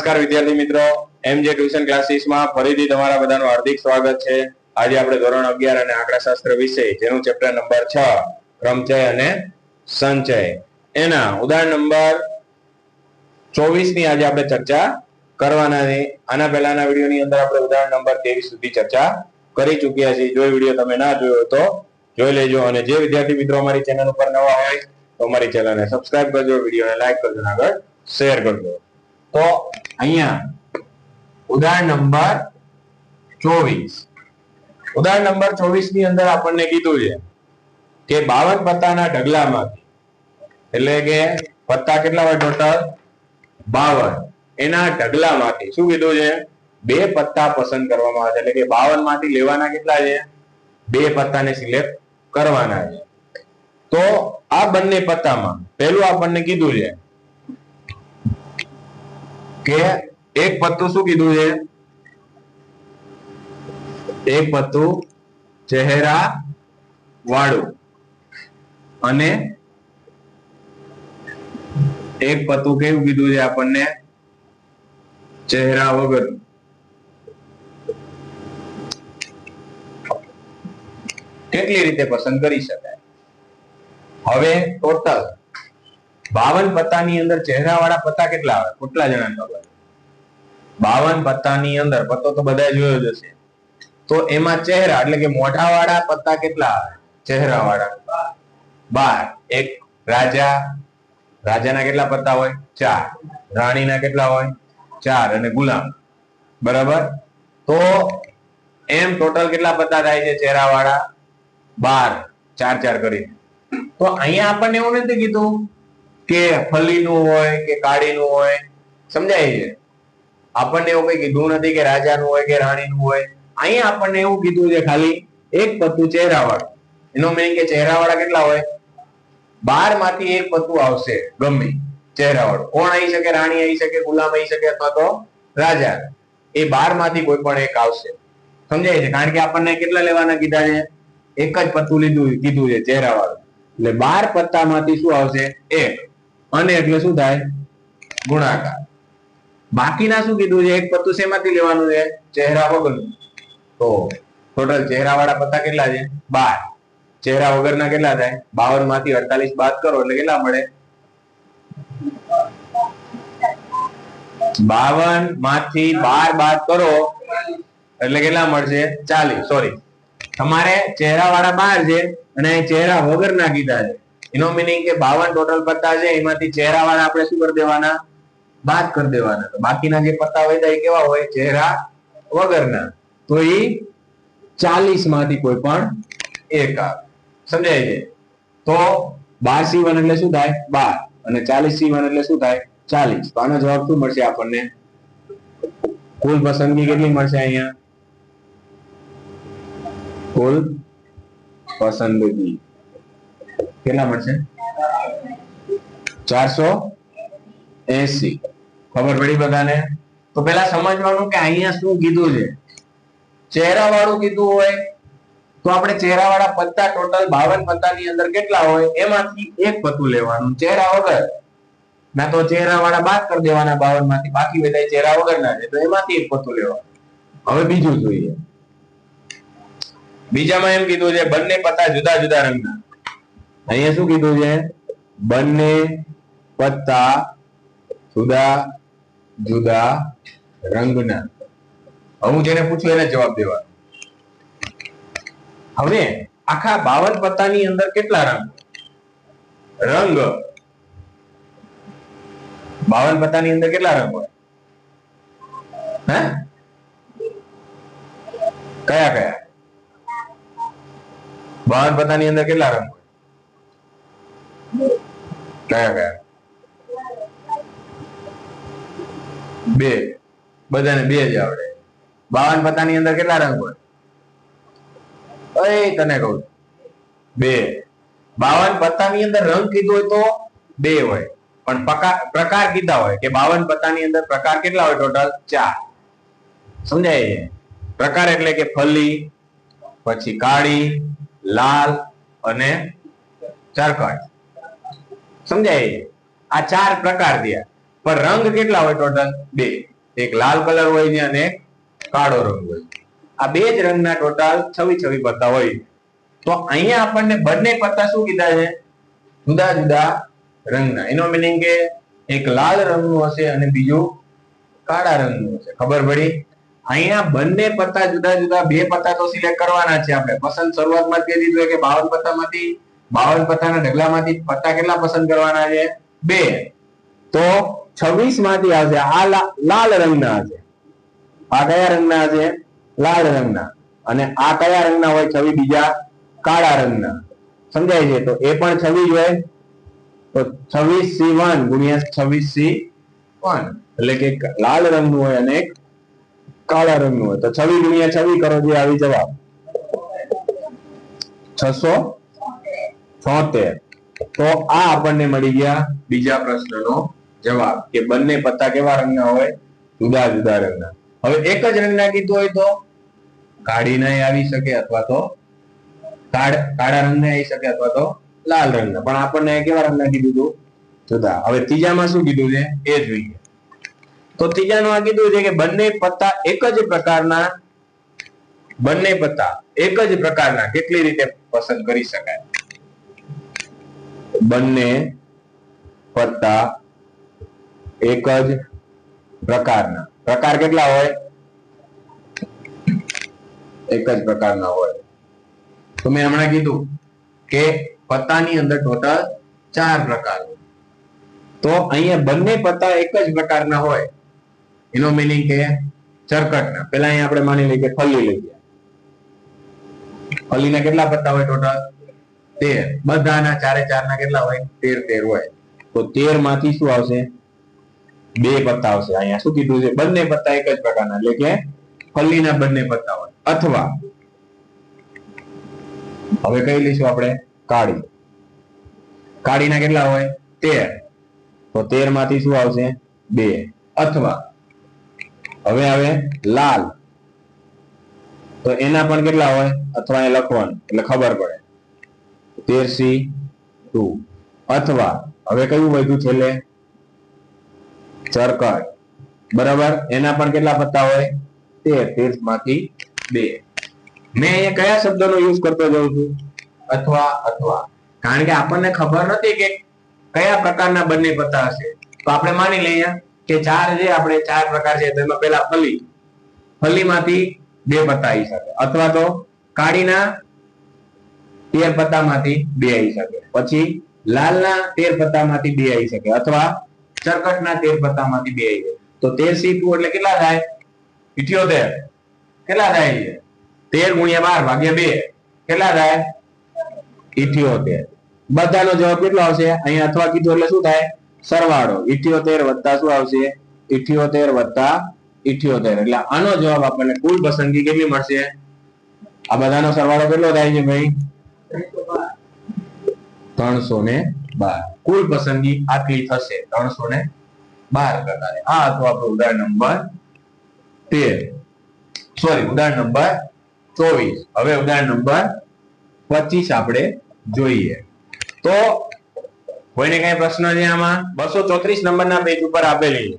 નમસ્કાર વિદ્યાર્થી મિત્રો. એમજે ટ્યુશન ક્લાસીસમાં ફરીથી તમારા બધાનું હાર્દિક સ્વાગત છે. આજે આપણે ધોરણ અગિયાર અને આંકડાશાસ્ત્ર વિષય જેનું ચેપ્ટર નંબર છ ક્રમચય અને સંચય. એના ઉદાહરણ નંબર ચોવીસની આજે આપણે ચર્ચા કરવાના છે. આના પહેલાના વિડીયોની અંદર આપણે ઉદાહરણ નંબર ત્રેવીસ સુધી ચર્ચા કરી ચૂક્યા છીએ. જો વીડિયો તમે ના જોયો તો જોઈ લેજો. અને જે વિદ્યાર્થી મિત્રો અમારી ચેનલ ઉપર નવા હોય તો અમારી ચેનલને સબસ્ક્રાઇબ કરજો, વિડીયોને લાઈક કરજો આગળ શેર કરજો. તો અહીંયા ઉદાહરણ નંબર ચોવીસ. ઉદાહરણ નંબર ચોવીસની અંદર આપણને કીધું છે કે બાવન પત્તાના ઢગલામાંથી, એટલે કે પત્તા કેટલા હોય ટોટલ? બાવન. એના ઢગલામાંથી શું કીધું છે? બે પત્તા પસંદ કરવામાં આવે છે, એટલે કે બાવનમાંથી લેવાના કેટલા છે? બે પત્તાને સિલેક્ટ કરવાના છે. તો આ બંને પત્તામાં પહેલું આપણને કીધું છે કે એક પત્તું શું કીધું છે? એક પત્તું ચહેરા વાળું અને એક પત્તું કેવું કીધું છે આપણને? ચહેરા વગર. કેટલી રીતે પસંદ કરી શકાય? હવે ટોટલ બાવન પત્તાની અંદર ચહેરા વાળા પત્તા કેટલા આવે? કેટલા જણા ખબર? બાવન પત્તાની અંદર, પત્તો તો બધા જોયો જ હશે. તો એમાં ચહેરા, એટલે કે મોઢા વાળા પત્તા કેટલા આવે? ચહેરા વાળા બાર. એક, રાજા. રાજાના કેટલા પત્તા હોય? ચાર. રાણીના કેટલા હોય? ચાર. અને ગુલામ. બરાબર? તો એમ ટોટલ કેટલા પત્તા થાય છે ચહેરા વાળા બાર. ચાર ચાર કરી તો અહીંયા આપણને એવું નથી કીધું કે ફલીનું હોય કે કાળીનું હોય, સમજાય છે? આપણને એવું કઈ કીધું નથી કે રાજાનું હોય કે રાણીનું હોય. અહીંયા આપણને એવું કીધું છે ખાલી એક પત્તું ચહેરાવાળું. એનો મિનિંગ કે ચહેરાવાળા કેટલા હોય? બારમાંથી એક પત્તું આવશે, ગમે. ચહેરાવાળું. કોણ આવી શકે? રાણી આવી શકે, ગુલામ આવી શકે અથવા તો રાજા. એ બારમાંથી કોઈ પણ એક આવશે. સમજાય છે? કારણ કે આપણને કેટલા લેવાના કીધા છે? એક જ પત્તું લીધું, કીધું છે ચહેરાવાળું. એટલે બાર પત્તામાંથી શું આવશે? એક. અને એટલે શું થાય? ગુણાકાર. બાકીના શું કીધું છે? એક પત્તું શેમાંથી લેવાનું છે? ચહેરા વગરનું. તો ટોટલ ચહેરા વાળા પત્તા કેટલા છે? બાર. ચહેરા વગરના કેટલા થાય? બાવનમાંથી અડતાલીસ બાદ કરો એટલે કેટલા મળે? બાવનમાંથી બાર બાદ કરો એટલે કેટલા મળશે? ચાલીસ. સોરી તમારે ચહેરા વાળા બાર છે અને ચહેરા વગરના કીધા છે. એનો મિનિંગ કે બાવન ટોટલ પત્તા છે, એમાંથી ચહેરા વાળા આપણે શું કરી દેવાના? બાદ કરી દેવાના. બાકીના જે પત્તા હોય એ કેવા હોય? ચહેરા વગરના. તો એ ચાલીસમાંથી કોઈ પણ એક સમજાય છે? તો બાર સી એટલે શું થાય? બાર. અને ચાલીસ સી એટલે શું થાય? ચાલીસ. તો આનો જવાબ શું મળશે આપણને? કુલ પસંદગી કેટલી મળશે અહીંયા? કુલ પસંદગી. કેટલા મળશે? ચારસો એસી. ખબર પડી બધાને? તો પેલા સમજવાનું કે અહીંયા શું કીધું છે. ચહેરા વાળું કીધું હોય, તો આપણે ચહેરા વાળા પત્તા ટોટલ બાવન પત્તા ની અંદર કેટલા હોય, એમાંથી એક પત્તું લેવાનું. ચહેરા વગર. ના તો ચહેરા વાળા બાદ કરી દેવાના બાવનમાંથી બાકી બધા ચહેરા વગર ના છે, તો એમાંથી એક પત્તું લેવાનું. હવે બીજું જોઈએ. બીજામાં એમ કીધું છે, બંને પત્તા જુદા જુદા રંગના. અહીંયા શું કીધું છે? બંને પત્તા જુદા જુદા રંગના. હું જેને પૂછું એને જવાબ દેવાનો. હવે આખા બાવન પત્તાની અંદર કેટલા રંગ? રંગ. બાવન પત્તાની અંદર કેટલા રંગ હોય? હે? કયા કયા? બાવન પત્તાની અંદર કેટલા રંગ હોય? બે. બધાને બે જ આવડે. બાવન પત્તાની અંદર કેટલા રંગ હોય? તને કહું બે. બાવન પત્તાની અંદર રંગ કીધો હોય તો બે હોય. પણ પ્રકાર પ્રકાર કીધા હોય કે બાવન પત્તાની અંદર પ્રકાર કેટલા હોય ટોટલ ચાર. સમજાય છે? પ્રકાર એટલે કે ફલી, પછી કાળી, લાલ અને ચારકટ સમજાય? આ ચાર પ્રકાર થયા. પણ રંગ કેટલા હોય ટોટલ બે. એક લાલ કલર હોય છે અને કાળો રંગ હોય. આ બે જ રંગના ટોટલ છવી છવી પત્તા હોય. તો અહીંયા આપણને બંને પત્તા શું કીધા છે? જુદા જુદા રંગના. એનો મિનિંગ કે એક લાલ રંગનું હશે અને બીજું કાળા રંગનું હશે. ખબર પડી? અહીંયા બંને પત્તા જુદા જુદા બે પત્તા તો સિલેક્ટ કરવાના છે આપણે. પસંદ શરૂઆતમાં કહી દીધું કે બાવન પત્તામાંથી બાવન પત્તાના ઢગલામાંથી પત્તા કેટલા પસંદ કરવાના છે? બે. તો છવ્વીસમાંથી આવશે. આ લાલ રંગના હશે આ કયા રંગના હશે લાલ રંગના. અને આ કયા રંગના હોય? છવી બીજા કાળા રંગના. સમજાય છે? તો એ પણ છવ્વીસ હોય. તો છવ્વીસ સી વન ગુણ્યા છવ્વીસ સી વન. એટલે કે લાલ રંગનું હોય અને કાળા રંગનું હોય. તો છવ્વીસ ગુણ્યા છવ્વીસ કરો જે આવી જવાબ. છસો છોતેર તો આ આપણને મળી ગયા બીજા પ્રશ્નનો જવાબ કે બંને પત્તા કેવા રંગના હોય? જુદા જુદા રંગના. હવે એક જ રંગના કીધું હોય તો કાળી નહીં આવી શકે અથવા તો કાળા રંગના આવી શકે અથવા તો લાલ રંગના. પણ આપણને કેવા રંગના કીધું હતું? જુદા. હવે ત્રીજામાં શું કીધું છે? એ જોઈએ. તો ત્રીજાનું આ કીધું છે કે બંને પત્તા એક જ પ્રકારના, બંને પત્તા એક જ પ્રકારના કેટલી રીતે પસંદ કરી શકાય? બંને પત્તા એક જ પ્રકારના. પ્રકાર કેટલા હોય? એક જ પ્રકારના હોય. તો મેં હમણાં કીધું કે પત્તાની અંદર ટોટલ ચાર પ્રકાર તો અહીંયા બંને પત્તા એક જ પ્રકારના હોય. એનો મિનિંગ કે ચરકટના. પેલા અહીંયા આપણે માની લઈએ કે ફલ્લી ગયા ફલ્લીના કેટલા પત્તા હોય ટોટલ તેર. બધાના ચારે ચારના કેટલા હોય? તેર તેર હોય. તો તેરમાંથી શું આવશે? બે પત્તા આવશે. અહીંયા શું કીધું છે? બંને પત્તા એક જ પ્રકારના. એટલે કે ફલ્લીના બંને પત્તા હોય. અથવા હવે કઈ લઈશું આપણે? કાળી. કાળીના કેટલા હોય? તેર. તો તેરમાંથી શું આવશે? બે. અથવા હવે આવે લાલ. તો એના પણ કેટલા હોય? અથવા એ લખવાનું. એટલે ખબર પડે. તેર સી ટુ. અથવા હવે કયું વધ્યું છેલ્લે? ચરકટ બરાબર? એના પણ કેટલા પત્તા હોય? તેર. તેરમાંથી બે. મેં અહીંયા કયા શબ્દનો યુઝ કરતો જાઉં છું? અથવા અથવા. કારણ કે આપણને ખબર નથી કે કયા પ્રકારના બંને પત્તા હશે. તો આપણે માની લઈએ કે ચાર જે આપણે ચાર પ્રકાર છે, તેમાં પેલા ફલી. ફલીમાંથી બે પત્તા આવી શકે. અથવા તો કાળીના તેર પત્તામાંથી બે આવી શકે. પછી લાલના તેર પત્તામાંથી બે આવી શકે અથવા ચરકટના તેર પત્તામાંથી બે આવી તો તેર સી એટલે કેટલા થાય? ઇઠ્યોતેર કેટલા થાય તેર ગુણ્યા બાર ભાગ્યા બે. કેટલા થાય? ઇઠ્યોતેર બધાનો જવાબ કેટલો આવશે? અહીંયા અથવા કીધું એટલે શું થાય? સરવાળો. ઇઠ્યોતેર વત્તા શું આવશે? ઇઠ્યોતેર વત્તા ઇઠ્યોતેર એટલે આનો જવાબ આપણને કુલ પસંદગી કેટલી મળશે? આ બધાનો સરવાળો કેટલો થાય છે ભાઈ? ત્રણસો ને બાર. કુલ પસંદગી આટલી થશે. ત્રણસો ને બાર પ્રકારે. આ હતું આપણું ઉદાહરણ નંબર તેર. સોરી ઉદાહરણ નંબર ચોવીસ. હવે ઉદાહરણ નંબર પચીસ આપણે જોઈએ. તો કોઈને કઈ પ્રશ્ન છે આમાં? બસો ચોત્રીસ નંબરના પેજ ઉપર આપેલી છે.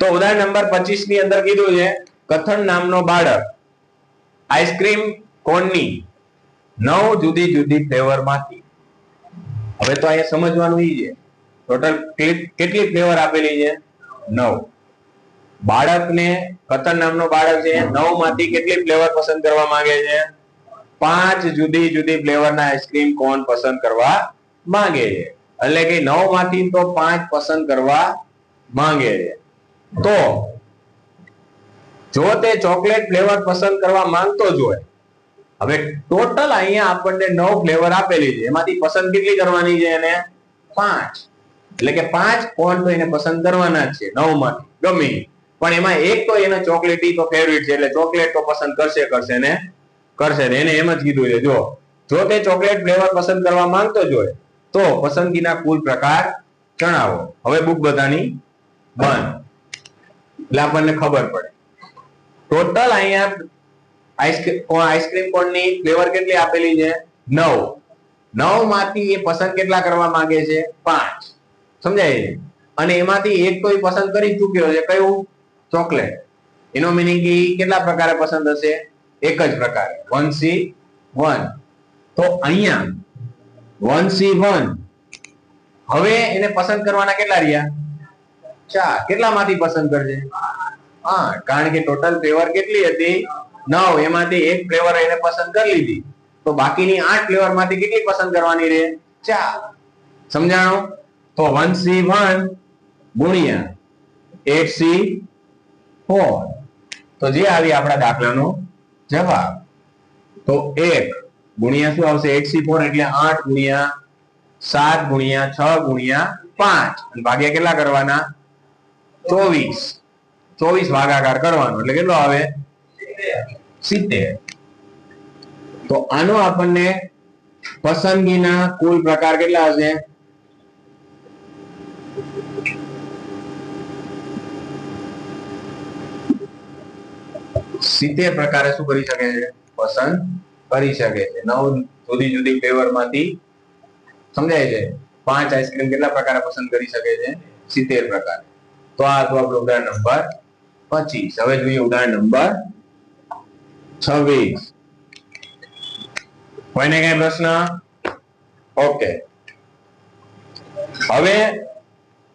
તો ઉદાહરણ નંબર પચીસની અંદર કીધું છે કથન નામનો બાળક. આઈસ્ક્રીમ કોનની નવ જુદી જુદી ફ્લેવરમાંથી હવે તો અહીંયા સમજવાનું ઈ છે. ટોટલ કેટલી ફ્લેવર આપેલી છે? નવ. બાળકને કતર નામનો બાળક છે. નવમાંથી કેટલી ફ્લેવર પસંદ કરવા માંગે છે? પાંચ જુદી જુદી ફ્લેવરના આઈસ્ક્રીમ કોન પસંદ કરવા માંગે છે? એટલે કે નવમાંથી તો પાંચ પસંદ કરવા માંગે છે. તો, જો તે ચોકલેટ ફ્લેવર પસંદ કરવા માંગતો જ હોય હવે ટોટલ અહીંયા આપણને નવ ફ્લેવર આપેલી છે. એમાંથી પસંદ કેટલી કરવાની છે એને? પાંચ. એટલે કે પાંચ કોન તો એને પસંદ કરવાના છે નવમાંથી ગમે. પણ એમાં એક તો એને ચોકલેટી તો ફેવરિટ છે, એટલે ચોકલેટ તો પસંદ કરશે કરશે ને? કરશે ને. એને એમ જ કીધું છે. જો જો તે ચોકલેટ ફ્લેવર પસંદ કરવા માંગતો જ હોય, તો પસંદગીના કુલ પ્રકાર જણાવો. હવે બુક બધાની બંધ. એટલે આપણને ખબર પડે. ટોટલ અહીંયા આઈસ્ક્રીમ કોનની ફ્લેવર કેટલી આપેલી છે? નવ. નવમાંથી એ પસંદ કેટલા કરવા માંગે છે? પાંચ. સમજાય છે? અને એમાંથી એક તો પસંદ કરી ચૂક્યો છે. કયું? ચોકલેટ. એનો મિનિંગ એ કેટલા પ્રકારે પસંદ હશે? એક જ પ્રકારે. વન સી વન તો અહીંયા વન સી વન હવે એને પસંદ કરવાના કેટલા રહ્યા? ચાર. કેટલામાંથી પસંદ કરજે? આઠ. કારણ કે ટોટલ ફ્લેવર કેટલી હતી? નવ, એમાંથી એક ફ્લેવર એને પસંદ કરી લીધી. તો બાકીની આઠ ફ્લેવરમાંથી કેટલી પસંદ કરવાની રહે? ચાર. સમજાણો? તો વન સી વન ગુણ્યા એટ સી ફોર તો જે આવી આપણા દાખલાનો જવાબ. તો એક ગુણ્યા શું આવશે? એટ સી ફોર એટલે આઠ ગુણ્યા સાત ગુણ્યા છ ગુણ્યા પાંચ. ભાગ્યા કેટલા કરવાના? ચોવીસ. ચોવીસ ભાગાકાર કરવાનો. એટલે કેટલો આવે? સિત્તેર. તો આનો આપણને પસંદગીના કુલ પ્રકાર કેટલા હશે? સિત્તેર પ્રકારે શું કરી શકે છે? પસંદ કરી શકે છે. નવ જુદી જુદી ફ્લેવરમાંથી સમજાય છે? પાંચ આઈસ્ક્રીમ કેટલા પ્રકારે પસંદ કરી શકે છે? સિત્તેર પ્રકાર. તો આ હતું આપણું ઉદાહરણ નંબર પચીસ. હવે જોઈએ ઉદાહરણ નંબર છવ્વીસ. કોઈને કઈ પ્રશ્ન? ઓકે. હવે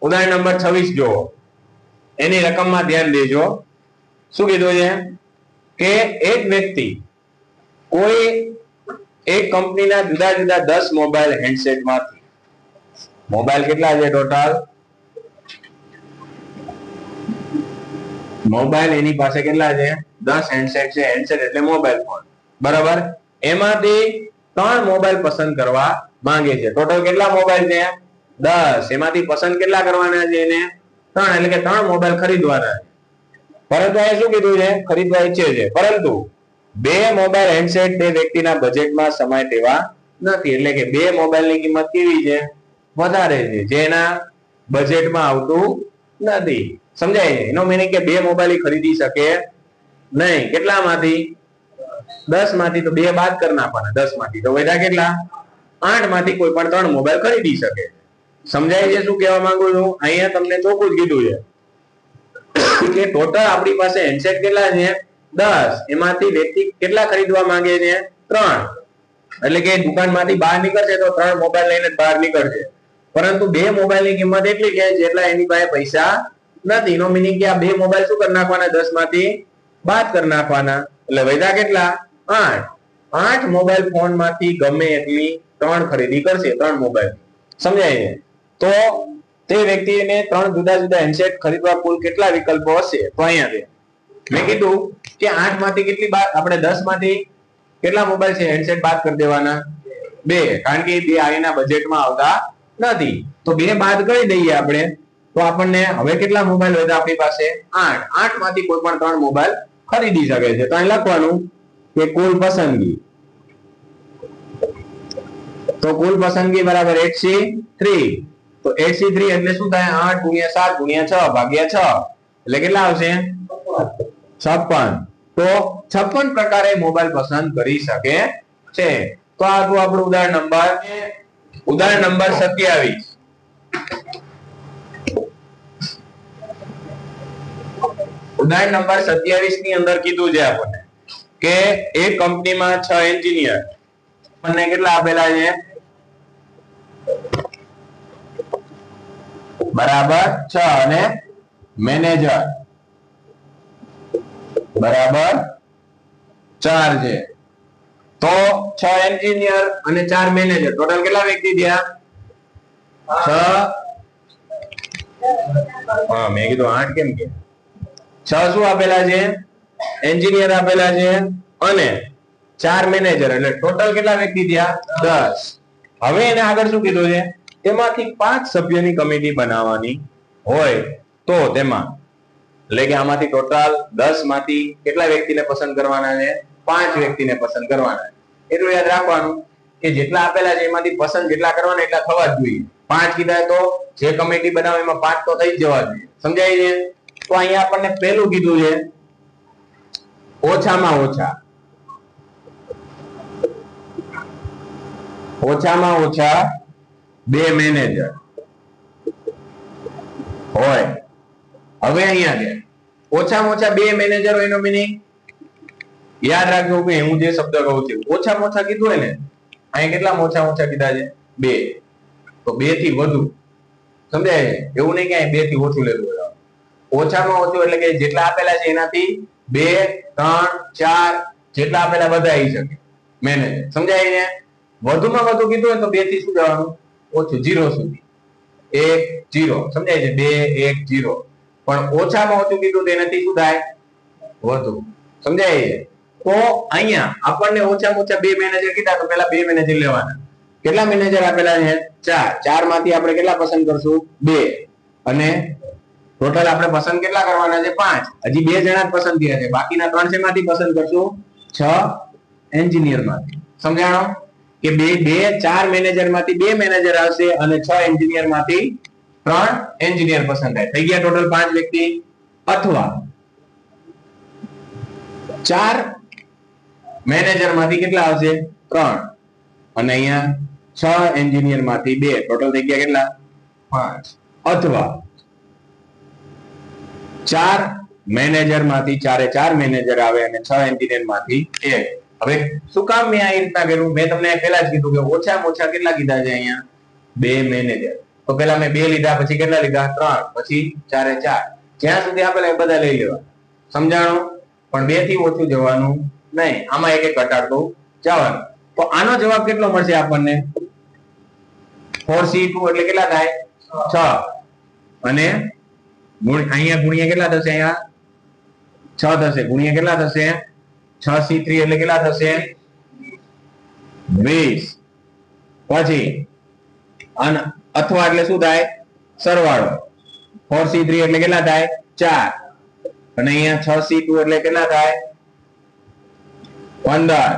ઉદાહરણ નંબર છવ્વીસ જુઓ. એની રકમમાં ધ્યાન દેજો. શું કીધું છે? કે એક વ્યક્તિ કોઈ એક કંપનીના જુદા જુદા દસ મોબાઈલ હેન્ડસેટમાંથી. મોબાઈલ કેટલા છે ટોટલ મોબાઈલ એની પાસે કેટલા છે? દસ હેન્ડસેટ છે હેન્ડસેટ એટલે મોબાઈલ ફોન બરાબર? એમાંથી ત્રણ મોબાઈલ પસંદ કરવા માંગે છે. ટોટલ કેટલા મોબાઈલ છે? દસ. એમાંથી પસંદ કેટલા કરવાના છે એને? ત્રણ. એટલે કે ત્રણ મોબાઈલ ખરીદવાના છે. પરંતુ અહીંયા શું કીધું છે? ખરીદવા ઈચ્છે છે. પરંતુ બે મોબાઈલ હેન્ડસેટ તે વ્યક્તિના બજેટમાં સમાય તેવા નથી. એટલે કે બે મોબાઈલની કિંમત કેવી છે? વધારે છે. જેના બજેટમાં આવતું નથી. સમજાય છે એનો મિનિંગ કે બે મોબાઈલ ખરીદી શકે નહીં. કેટલામાંથી? દસમાંથી તો બે બાદ કરી નાખવાના દસમાંથી તો વધ્યા કેટલા? આઠમાંથી કોઈ પણ ત્રણ મોબાઈલ ખરીદી શકે. સમજાય છે શું કહેવા માંગુ છું? અહીંયા તમને ચોખ્ખું જ કીધું છે કે ટોટલ આપણી પાસે હેન્ડસેટ કેટલા છે? દસ. એમાંથી વ્યક્તિ કેટલા ખરીદવા માંગે છે? ત્રણ. એટલે કે દુકાનમાંથી બહાર નીકળશે તો ત્રણ મોબાઈલ લઈને બહાર નીકળશે. પરંતુ બે મોબાઈલની કિંમત એટલી કે જેટલા એની પાસે પૈસા નથી. એનો મિનિંગ કે આ બે મોબાઈલ શું કરી નાખવાના? દસમાંથી બાદ કરી નાખવાના. એટલે વૈધા કેટલા? આઠ. આઠ મોબાઈલ ફોનમાંથી ગમે એટલી ત્રણ ખરીદી કરશે. ત્રણ મોબાઈલ સમજાય ને તો તે વ્યક્તિને ત્રણ જુદા જુદા હેન્ડસેટ ખરીદવા કુલ કેટલા વિકલ્પો હશે? તો અહીંયા મેં કીધું કે આઠમાંથી કેટલી બાદ આપણે દસમાંથી કેટલા મોબાઈલ છે? હેન્ડસેટ બાદ કરી દેવાના. બે. કારણ કે બે આઈના બજેટમાં આવતા નથી. તો બે બાદ કરી દઈએ આપણે. તો આપણને હવે કેટલા મોબાઈલ વધ્યા આપણી પાસે? આઠ. આઠમાંથી કોઈ પણ ત્રણ મોબાઈલ ખરીદી શકે છે. તો અહીં લખવાનું કે કુલ પસંદગી. તો કુલ પસંદગી બરાબર એટ સી થ્રી. તો એટ સી થ્રી એટલે શું થાય? આઠ ગુણ્યા સાત ગુણ્યા છ ભાગ્યા છ. એટલે કેટલા આવશે? છપ્પન. તો છપ્પન પ્રકારે મોબાઈલ પસંદ કરી શકે છે. તો આ હતું આપણું ઉદાહરણ નંબર. ઉદાહરણ નંબર સત્યાવીસ. ઉદાહરણ નંબર સત્યાવીસની અંદર કીધું છે આપણને કે એક કંપનીમાં છ એન્જિનિયર આપણને કેટલા આપેલા છે? બરાબર છ અને મેનેજર બરાબર ચાર છે. તો છ એન્જિનિયર અને ચાર મેનેજર. ટોટલ કેટલા વ્યક્તિ થયા? છ. હા, મેં કીધું આઠ કેમ કે? છ શું આપેલા છે? એન્જિનિયર આપેલા છે અને ચાર મેનેજર. એટલે ટોટલ કેટલા વ્યક્તિ થયા? દસ. હવે એને આગળ શું કીધું છે? તેમાંથી પાંચ સભ્યોની કમિટી બનાવવાની હોય તો તેમાં, એટલે કે આમાંથી ટોટલ દસમાંથી કેટલા વ્યક્તિને પસંદ કરવાના છે? પાંચ વ્યક્તિને પસંદ કરવાના. એટલું યાદ રાખવાનું કે જેટલા આપેલા છે એમાંથી પસંદ જેટલા કરવાના એટલા થવા જ જોઈએ. પાંચ કીધા તો જે કમિટી બનાવે એમાં પાંચ તો થઈ જવા જોઈએ. સમજાય છે? તો અહીંયા આપણને પહેલું કીધું છે, ઓછામાં ઓછા. ઓછામાં ઓછા બે મેનેજર હોય. હવે અહીંયા છે ઓછામાં ઓછા બે મેનેજર હોય એનો મિનિંગ યાદ રાખજો કે હું જે શબ્દ કહું છું, ઓછામાં ઓછા કીધું હોય ને, અહીંયા કેટલા ઓછા ઓછા કીધા છે? બે. તો બેથી વધુ. સમજાય? એવું નહીં કે અહીં બેથી ઓછું લેતું હોય. ઓછામાં ઓછું એટલે કે જેટલા આપેલા છે એનાથી બે, ત્રણ, ચાર જેટલા આપેલા બધા આવી શકે મેનેજર સમજાય ને? વધુમાં વધુ કીધું હોય તો બેથી શું જવાનું? ઓછું. જીરો સુધી. એક જીરો સમજાય છે? બે, એક જીરો પણ ઓછામાં ઓછું કીધું તો એનાથી શું થાય? વધુ. સમજાય? તો અહીંયા આપણને ઓછામાં ઓછા બે મેનેજર કીધા તો પેલા બે મેનેજર લેવાના. કેટલા મેનેજર આપેલા છે? ચાર. ચારમાંથી આપણે કેટલા પસંદ કરશું? બે. અને ટોટલ આપણે પસંદ કેટલા કરવાના છે? પાંચ. હજી બે જણા જ પસંદ કર્યા છે. બાકીના ત્રણ શેમાંથી પસંદ કરશું? છ એન્જિનિયરમાંથી સમજાણો? કે બે બે, ચાર મેનેજરમાંથી બે મેનેજર આવશે અને છ એન્જિનિયરમાંથી ત્રણ એન્જિનિયર પસંદ થાય. થઈ ગયા ટોટલ પાંચ વ્યક્તિ? અથવા ચાર મેનેજરમાંથી કેટલા આવશે? ત્રણ. અને અહીંયા છ એન્જિનિયરમાંથી બે. ટોટલ થઈ ગયા કેટલા? પાંચ. અથવા ચાર મેનેજરમાંથી ચારે ચાર મેનેજર આવે અને છ એન્જિનિયરમાંથી એક. હવે શું કામ મેં આ રીતના કર્યું? મેં તમને પહેલા જ કીધું કે ઓછામાં ઓછા કેટલા કીધા છે અહીંયા? બે મેનેજર તો પેલા મેં બે લીધા, પછી કેટલા લીધા? ત્રણ. પછી ચારે ચાર. જ્યાં સુધી આપેલા એ બધા લઈ લેવા. સમજાણો? પણ બેથી ઓછું જવાનું નહીં, આમાં એક એક ઘટાડતું જવાનું. તો આનો જવાબ કેટલો મળશે આપણને? ફોર સી ટુ એટલે કેટલા થાય? છ. અને અહીંયા ગુણ્યા કેટલા થશે અહીંયા? છ થશે. ગુણ્યા કેટલા થશે? છ સી થ્રી એટલે કેટલા થશે? વીસ. પછી, અને અથવા એટલે શું થાય? સરવાળો. ફોર સી થ્રી એટલે કેટલા થાય? ચાર. અને અહીંયા છ સી ટુ એટલે કેટલા થાય? પંદર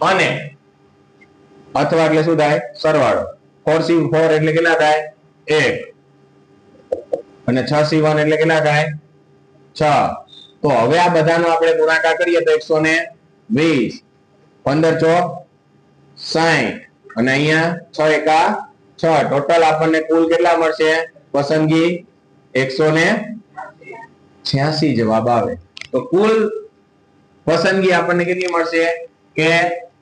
અને અથવા એટલે શું થાય? સરવાળો. ફોર સી ફોર એટલે કેટલા થાય? એક. અને છ સી વન એટલે કેટલા થાય? છ. તો હવે આ બધાનો આપણે ગુણાકાર કરીએ તો એકસો ને વીસ. પંદર ચોક સાઈઠ. અને અહીંયા છ એકા છ. ટોટલ આપણને કુલ કેટલા મળશે? પસંદગી એકસો ને છ્યાસી જવાબ આવે. તો કુલ પસંદગી આપણને કેટલી મળશે? કે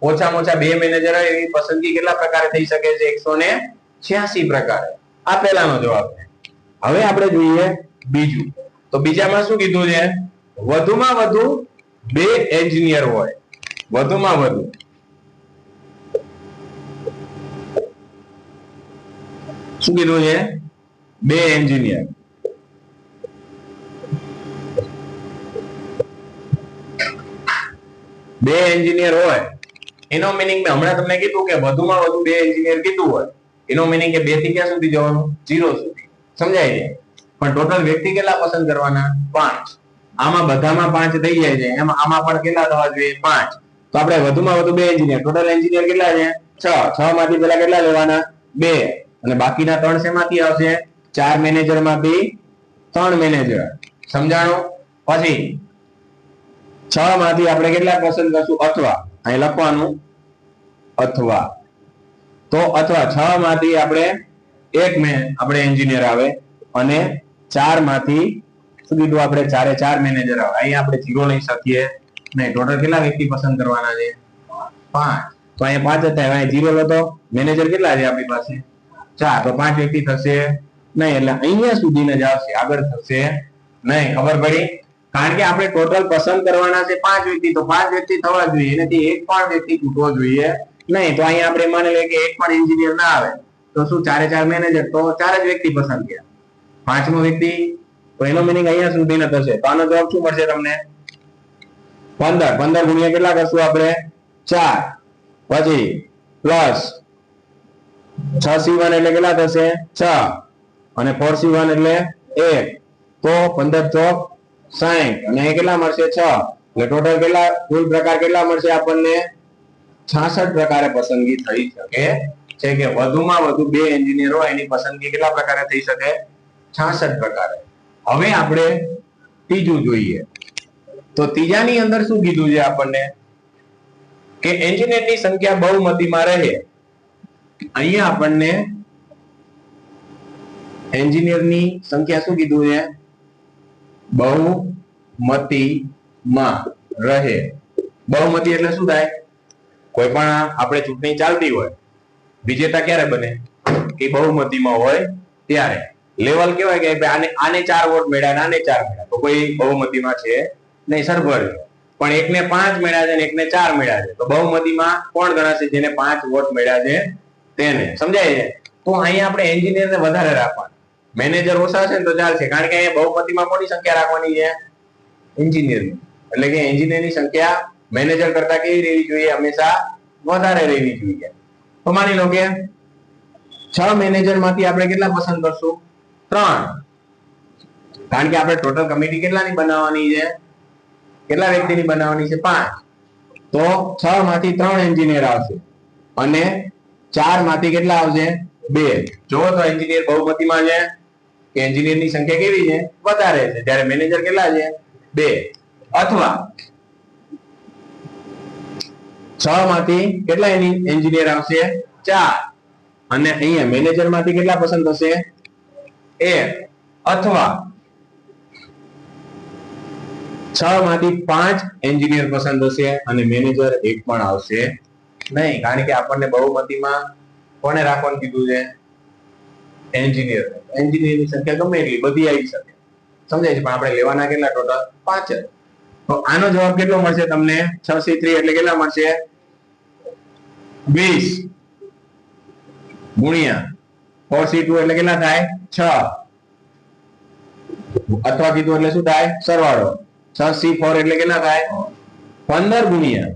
ઓછામાં ઓછા બે મેનેજર હોય એવી પસંદગી કેટલા પ્રકારે થઈ શકે છે? એકસો ને છ્યાસી પ્રકારે. આ પહેલાનો જવાબ છે. હવે આપણે જોઈએ બીજું. તો બીજામાં શું કીધું છે? વધુમાં વધુ બે એન્જિનિયર હોય. વધુમાં વધુ. શું કીધું છે? બે એન્જિનિયર. બે એન્જિનિયર હોય, એનો મિનિંગ મેં હમણાં તમને કીધું કે વધુમાં વધુ બે એન્જિનિયર કીધું હોય, એનો મિનિંગ કે બેથી ક્યાં સુધી જવાનું? જીરો સુધી. સમજાય છે? પણ ટોટલ વ્યક્તિ કેટલા પસંદ કરવાના? પાંચ. આમાં બધામાં પાંચ થઈ જાય છે. એમાં, આમાં પણ કેટલા થવા જોઈએ? પાંચ. તો આપણે વધુમાં વધુ બે એન્જિનિયર ટોટલ એન્જિનિયર કેટલા છે? છ. છ માંથી પેલા કેટલા લેવાના? બે. અને બાકીના ત્રણ શેમાંથી આવશે? ચાર મેનેજરમાંથી ત્રણ મેનેજર સમજાણું? પછી છ માંથી આપણે કેટલા પસંદ કરશું? અથવા, અહીં લખવાનું, અથવા. તો અથવા છ માંથી આપણે એક મેં, આપણે એન્જિનિયર આવે, અને ચારમાંથી શું કીધું આપણે? ચારે ચાર મેનેજર આવે. અહીંયા આપણે જીરો લઈ શકીએ. નહીં ટોટલ કેટલા વ્યક્તિ પસંદ કરવાના છે? પાંચ. તો અહીંયા પાંચ હતા અહીંયા જીરો લો તો મેનેજર કેટલા છે આપણી પાસે? ચાર. તો પાંચ વ્યક્તિ થશે નહીં. એટલે અહીંયા સુધીને જ આવશે. આગળ થશે નહીં. ખબર પડી? કારણ કે આપણે ટોટલ પસંદ કરવાના છે પાંચ વ્યક્તિ, તો પાંચ વ્યક્તિ થવા જોઈએ. એનાથી એક પણ વ્યક્તિ તૂટવો જોઈએ નહીં. તો અહીંયા આપણે માની લઈએ કે એક પણ એન્જિનિયર ના આવે. તો શું ચારે ચાર મેનેજર તો ચાર જ વ્યક્તિ પસંદ કર્યા પાંચમો વ્યક્તિ, તો એનો મિનિંગ અહીંયા સુધી ન થશે. તો આનો જવાબ શું મળશે તમને? પંદર. પંદર ગુણ્યા કેટલા કરશું આપણે? ચાર. પછી પ્લસ છ સી વન એટલે કેટલા થશે? છ. અને ફોર સી વન એટલે એક. તો પંદર ચોક સાહીઠ અને અહીં કેટલા મળશે છ? એટલે ટોટલ કેટલા? કુલ પ્રકાર કેટલા મળશે આપણને? છાસઠ પ્રકારે પસંદગી થઈ શકે. છે કે વધુમાં વધુ બે એન્જિનિયર એની પસંદગી કેટલા પ્રકારે થઈ શકે? છાસઠ પ્રકારે. હવે આપણે ત્રીજું જોઈએ. તો ત્રીજાની અંદર શું કીધું છે આપણને? કે એન્જિનિયરની સંખ્યા બહુમતીમાં રહે. અહીંયા આપણને એન્જિનિયરની સંખ્યા શું કીધું છે? બહુમતીમાં રહે. બહુમતી એટલે શું થાય? કોઈ પણ આપણે ચૂંટણી ચાલતી હોય, વિજેતા ક્યારે બને? કે બહુમતીમાં હોય ત્યારે. લેવલ કેવાય કે આને આને ચાર વોટ મેળ્યા ને આને ચાર મેળ્યા. તો કોઈ બહુમતીમાં છે નહીં, સરભર. પણ એકને પાંચ મળ્યા છે ને એકને ચાર મળ્યા છે. તો બહુમતીમાં કોણ ગણાશે જેને પાંચ વોટ મળ્યા છે તેને? સમજાય છે? તો અહીંયા આપણે એન્જિનિયરને વધારે રાખવાના. મેનેજર ઓછા છે ને તો ચાલશે. કારણ કે અહીંયા બહુમતીમાં કોની સંખ્યા રાખવાની છે? એન્જિનિયરની એટલે કે એન્જિનિયરની સંખ્યા મેનેજર કરતા કેવી રહેવી જોઈએ? હંમેશા વધારે રહેવી જોઈએ. તો માની લો કે છ મેનેજરમાંથી આપણે કેટલા પસંદ કરશું? ત્રણ. કારણ કે આપણે ટોટલ કમિટી કેટલાની બનાવવાની છે? કેટલા વ્યક્તિની બનાવવાની છે? પાંચ. તો છ માંથી ત્રણ એન્જિનિયર આવશે. અને ચારમાંથી કેટલા આવશે? બે. જો તો એન્જિનિયર બહુમતીમાં છે. કે એન્જિનિયરની સંખ્યા કેવી છે? વધારે છે. જ્યારે મેનેજર કેટલા છે? બે. અથવા છ માંથી કેટલા એન્જિનિયર આવશે? ચાર. અને અહીંયા મેનેજરમાંથી કેટલા પસંદ થશે? એક. અથવા છ માંથી પાંચ એન્જિનિયર પસંદ હશે અને મેનેજર એક પણ આવશે નહીં. કારણ કે આપણને બહુમતીમાં કોને રાખવાનું કીધું છે? એન્જિનિયર. એન્જિનિયરની સંખ્યા ગમે એટલી બધી આવી શકે. સમજાય છે? પણ આપણે લેવાના કેટલા ટોટલ પાંચ જ. તો આનો જવાબ કેટલો મળશે તમને? છ સી થ્રી એટલે કેટલા મળશે? વીસ. ગુણ્યા ફોર સી ટુ એટલે કેટલા થાય? છ. અથવા કીધું એટલે શું થાય? સરવાળો. છ સી ફોર એટલે કેટલા થાય? પંદર ગુણ્યા.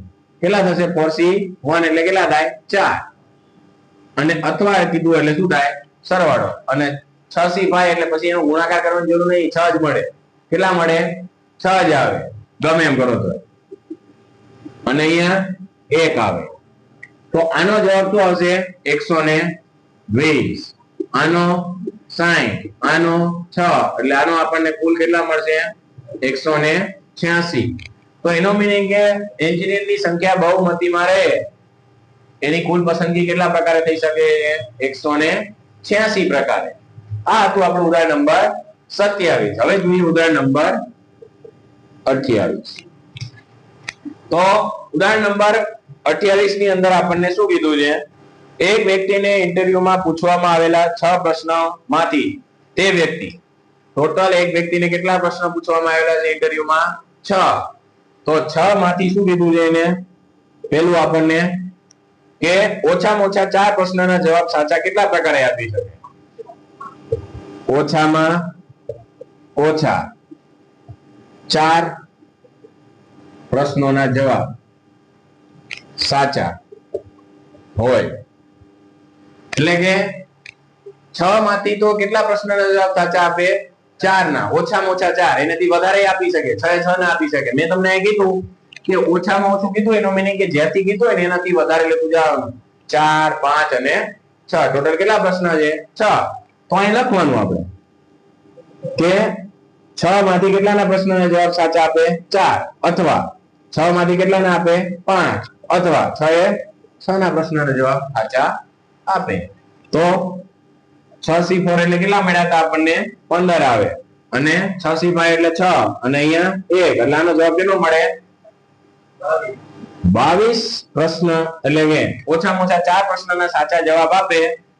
કેટલા થશે? ફોર સી વન એટલે કેટલા થાય? ચાર. અને અથવા કીધું એટલે શું થાય? સરવાળો. અને છ સી ફાઈવ એટલે પછી એનો ગુણાકાર કરવાની જરૂર નહીં, છ જ મળે. કેટલા મળે? છ જ આવે. ગમે એમ કરો તો. અને અહીંયા એક આવે. તો આનો જવાબ શું આવશે? એકસો ને વીસ. આનો સાઠ આનો છ. એટલે આનો આપણને કુલ કેટલા મળશે? એકસો ને છ્યાસી. તો એનો મિનિંગ કે એન્જિનિયરની સંખ્યા બહુમતીમાં રહે. એની કુલ પસંદગી કેટલા પ્રકારે થઈ શકે? એકસો ને છ્યાસી પ્રકારે. આ હતું આપણું ઉદાહરણ નંબર સત્યાવીસ. હવે જોઈએ ઉદાહરણ નંબર અઠ્યાવીસ. તો ઉદાહરણ નંબર અઠ્યાવીસની અંદર આપણને શું કીધું છે? એક વ્યક્તિને ઇન્ટરવ્યુમાં પૂછવામાં આવેલા છ પ્રશ્નોમાંથી તે વ્યક્તિ, ટોટલ એક વ્યક્તિને કેટલા પ્રશ્નો પૂછવામાં આવેલા છે ઇન્ટરવ્યુમાં? છ. તો છ માંથી શું કીધું છે એને? પેલું આપણને કે ઓછામાં ઓછા ચાર પ્રશ્નના જવાબ સાચા કેટલા પ્રકારે આપી શકે? ઓછામાં ઓછા ચાર પ્રશ્નોના જવાબ સાચા હોય. એટલે કે છ માંથી તો કેટલા પ્રશ્નના જવાબ સાચા આપે? ચાર ના ઓછામાં ઓછા ચાર. એનાથી વધારે આપી શકે. છ એ છ ના આપી શકે. મેં તમને એ કીધું કે ઓછામાં ઓછું કીધું એનો મિનિંગ કે જ્યાંથી કીધું હોય ને એનાથી વધારે લખું જવાનું ચાર, પાંચ અને છ. ટોટલ કેટલા પ્રશ્ન છે? છ. તો અહીં લખવાનું આપણે. કે છ માંથી કેટલાના પ્રશ્નના જવાબ સાચા આપે ચાર. અથવા છ માંથી કેટલાના આપે પાંચ. અથવા છ એ છ ના પ્રશ્નના જવાબ સાચા આપે. તો છ સી ફોર એટલે કેટલા મળ્યા હતા? આપણને પંદર આવે. અને છ સી ફાઈવ એટલે છ. અને અહીંયા એક. એટલે આનો જવાબ કેટલો મળે? બાવીસ પ્રશ્ન એટલે કે ઓછામાં ઓછા ચાર પ્રશ્નના સાચા જવાબ આપે.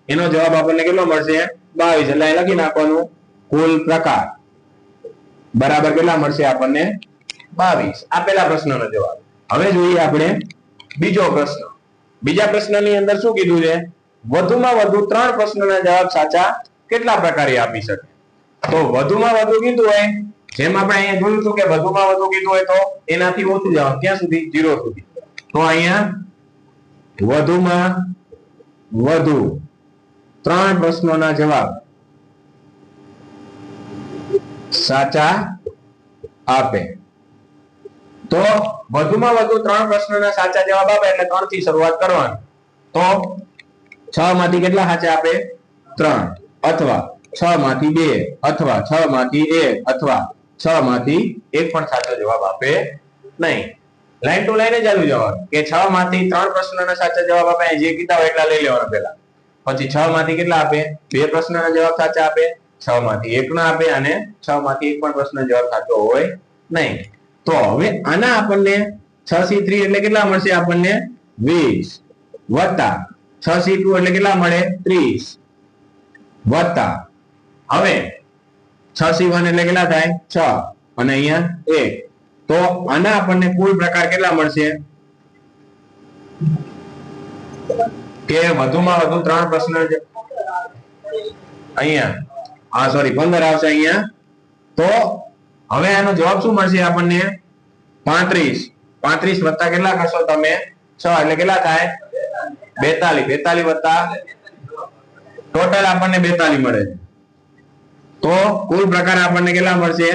એનો જવાબ આપણને કેટલો મળશે? બાવીસ. એટલે લખી નાખવાનું કુલ પ્રકાર. બરાબર કેટલા મળશે આપણને? બાવીસ. આપેલા પ્રશ્નનો જવાબ. હવે જોઈએ આપણે બીજો પ્રશ્ન. બીજા પ્રશ્નની અંદર શું કીધું છે? વધુમાં વધુ ત્રણ પ્રશ્નના જવાબ સાચા કેટલા પ્રકારે આપી શકે? તો વધુમાં વધુ કીધું હોય જેમ આપણે અહીંયા જોયું હતું કે વધુમાં વધુ કીધું હોય તો એનાથી ઓછું જવાબ ક્યાં સુધી જીરો સુધી. તો અહીંયા વધુમાં વધુ ત્રણ પ્રશ્નોના જવાબ સાચા આપે. તો વધુમાં વધુ ત્રણ પ્રશ્નોના સાચા જવાબ આપે એટલે ત્રણથી શરૂઆત કરવાની. તો છ માંથી કેટલા સાચા આપે? ત્રણ. અથવા છ માંથી બે, અથવા છ માંથી એક, અથવા છ માંથી એક પણ સાચો જવાબ આપે નહીં. લાઈન ટુ લાઈન જ આવી જવાનું. કે છ માંથી ત્રણ પ્રશ્નોના સાચા જવાબ આપે જે કીધા હોય એટલા લઈ લેવાના પેલા પછી છ માંથી કેટલા આપે? બે પ્રશ્નના જવાબ સાચા આપે છ માંથી એક ના આપે અને છ માંથી એક પણ પ્રશ્ન જવાબ સાચો હોય નહીં. તો હવે આના આપણને છ સી થ્રી એટલે કેટલા મળશે આપણને? વીસ. વત્તા છ સી ટુ એટલે કેટલા મળે? ત્રીસ. વત્તા. હવે છ સી એટલે કેટલા થાય? છ. અને અહીંયા એક. તો આના આપણને કુલ પ્રકાર કેટલા મળશે? કે વધુમાં વધુ ત્રણ પ્રશ્ન અહીંયા. હા સોરી પંદર આવશે અહીંયા. તો હવે આનો જવાબ શું મળશે આપણને? પાંત્રીસ. પાંત્રીસ વત્તા કેટલા કરશો તમે? છ. એટલે કેટલા થાય? બેતાલીસ. બેતાલીસ વત્તા ટોટલ આપણને બેતાલીસ મળે છે. તો કુલ પ્રકાર આપણને કેટલા મળશે?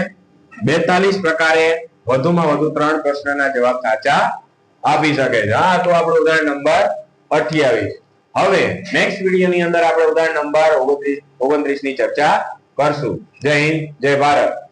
બેતાલીસ પ્રકારે વધુમાં વધુ ત્રણ પ્રશ્નના જવાબ સાચા આપી શકે છે. આ તો આપણું ઉદાહરણ નંબર અઠ્યાવીસ. હવે નેક્સ્ટ વીડિયો ની અંદર આપણે ઉદાહરણ નંબર ઓગણત્રીસ ઓગણત્રીસની ચર્ચા કરશું. જય હિન્દ, જય ભારત.